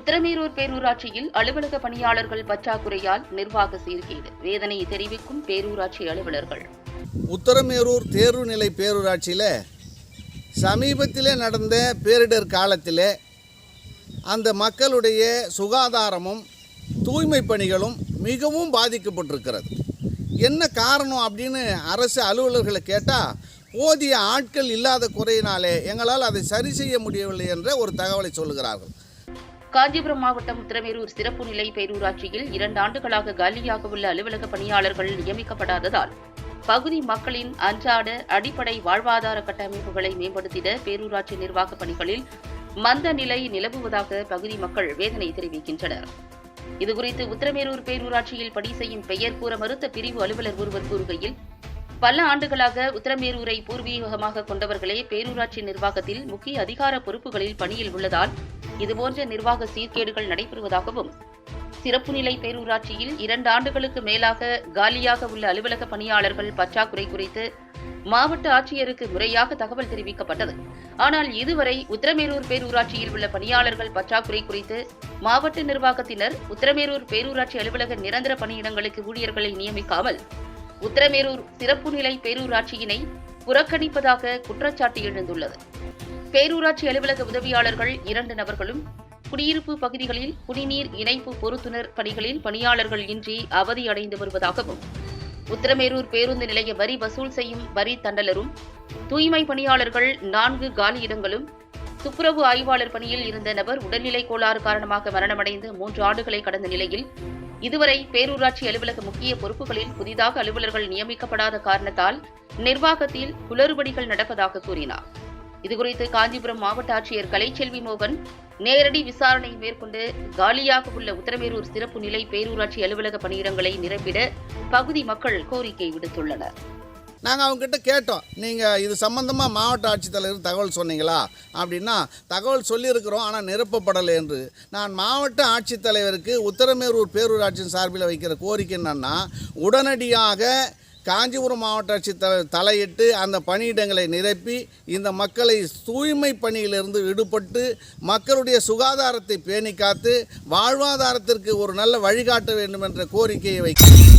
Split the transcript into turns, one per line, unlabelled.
உத்தரமேரூர் பேரூராட்சியில் அலுவலக பணியாளர்கள் பற்றாக்குறையால் நிர்வாக சீர்கேடு. வேதனை தெரிவிக்கும் பேரூராட்சி அலுவலர்கள்.
உத்தரமேரூர் தேர்வுநிலை பேரூராட்சியில் சமீபத்தில் நடந்த பேரிடர் காலத்தில் அந்த மக்களுடைய சுகாதாரமும் தூய்மை பணிகளும் மிகவும் பாதிக்கப்பட்டிருக்கிறது. என்ன காரணம் அப்படின்னு அரசு அலுவலர்களை கேட்டால் போதிய ஆட்கள் இல்லாத குறையினாலே எங்களால் அதை சரி செய்ய முடியவில்லை என்ற ஒரு தகவலை சொல்லுகிறார்கள்.
காஞ்சிபுரம் மாவட்டம் உத்தரமேரூர் சிறப்பு நிலை பேரூராட்சியில் இரண்டு ஆண்டுகளாக காலியாக உள்ள அலுவலக பணியாளர்கள் நியமிக்கப்படாததால் பகுதி மக்களின் அன்றாட அடிப்படை வாழ்வாதார கட்டமைப்புகளை மேம்படுத்திட பேரூராட்சி நிர்வாக பணிகளில் மந்த நிலை நிலவுவதாக பகுதி மக்கள் வேதனை தெரிவிக்கின்றனர். இதுகுறித்து உத்திரமேரூர் பேரூராட்சியில் பணி செய்யும் பெயர் கூற மறுத்த பிரிவு அலுவலர் ஒருவர் கூறுகையில் பல ஆண்டுகளாக உத்தரமேரூரை பூர்வீகமாக கொண்டவர்களே பேரூராட்சி நிர்வாகத்தில் முக்கிய அதிகார பொறுப்புகளில் பணியில் உள்ளதால் இதுபோன்ற நிர்வாக சீர்கேடுகள் நடைபெறுவதாகவும் சிறப்பு நிலை பேரூராட்சியில் இரண்டு ஆண்டுகளுக்கு மேலாக காலியாக உள்ள அலுவலக பணியாளர்கள் பற்றாக்குறை குறித்து மாவட்ட ஆட்சியருக்கு முறையாக தகவல் தெரிவிக்கப்பட்டது. ஆனால் இதுவரை உத்தரமேரூர் பேரூராட்சியில் உள்ள பணியாளர்கள் பற்றாக்குறை குறித்து மாவட்ட நிர்வாகத்தினர் உத்தரமேரூர் பேரூராட்சி அலுவலக நிரந்தர பணியிடங்களுக்கு ஊழியர்களை நியமிக்காமல் உத்தரமேரூர் சிறப்பு நிலை பேரூராட்சியினை புறக்கணிப்பதாக குற்றச்சாட்டு எழுந்துள்ளது. பேரூராட்சி அலுவலக உதவியாளர்கள் இரண்டு நபர்களும் குடியிருப்பு பகுதிகளில் குடிநீர் இணைப்பு பொருத்துனர் பணிகளில் பணியாளர்கள் இன்றி அவதியடைந்து வருவதாகவும் உத்தரமேரூர் பேருந்து நிலைய வரி வசூல் செய்யும் வரி தண்டலரும் தூய்மை பணியாளர்கள் நான்கு காலியிடங்களும் துப்புரவு ஆய்வாளர் பணியில் இருந்த நபர் உடல்நிலை கோளாறு காரணமாக மரணமடைந்து மூன்று ஆண்டுகளை கடந்த நிலையில் இதுவரை பேரூராட்சி அலுவலக முக்கிய பொறுப்புகளில் புதிதாக அலுவலர்கள் நியமிக்கப்படாத காரணத்தால் நிர்வாகத்தில் குளறுபடிகள் நடப்பதாக கூறினார். இதுகுறித்து காஞ்சிபுரம் மாவட்ட ஆட்சியர் கலைச்செல்வி மோகன் நேரடி விசாரணை மேற்கொண்டு காலியாக உள்ள உத்தரமேரூர் சிறப்பு நிலை பேரூராட்சி அலுவலக பணியிடங்களை நிரப்பிட பகுதி மக்கள் கோரிக்கை விடுத்துள்ளனர்.
நாங்கள் அவங்ககிட்ட கேட்டோம் நீங்கள் இது சம்மந்தமாக மாவட்ட ஆட்சித்தலைவர் தகவல் சொன்னீங்களா? அப்படின்னா தகவல் சொல்லியிருக்கிறோம் ஆனால் நிரப்பப்படலை என்று. நான் மாவட்ட ஆட்சித்தலைவருக்கு உத்தரமேரூர் பேரூராட்சியின் சார்பில் வைக்கிற கோரிக்கை என்னன்னா உடனடியாக காஞ்சிபுரம் மாவட்ட ஆட்சித்தலைவர் தலையிட்டு அந்த பணியிடங்களை நிரப்பி இந்த மக்களை தூய்மை பணியிலிருந்து விடுபட்டு மக்களுடைய சுகாதாரத்தை பேணி காத்து வாழ்வாதாரத்திற்கு ஒரு நல்ல வழிகாட்ட வேண்டும் என்ற கோரிக்கையை வைக்கிறேன்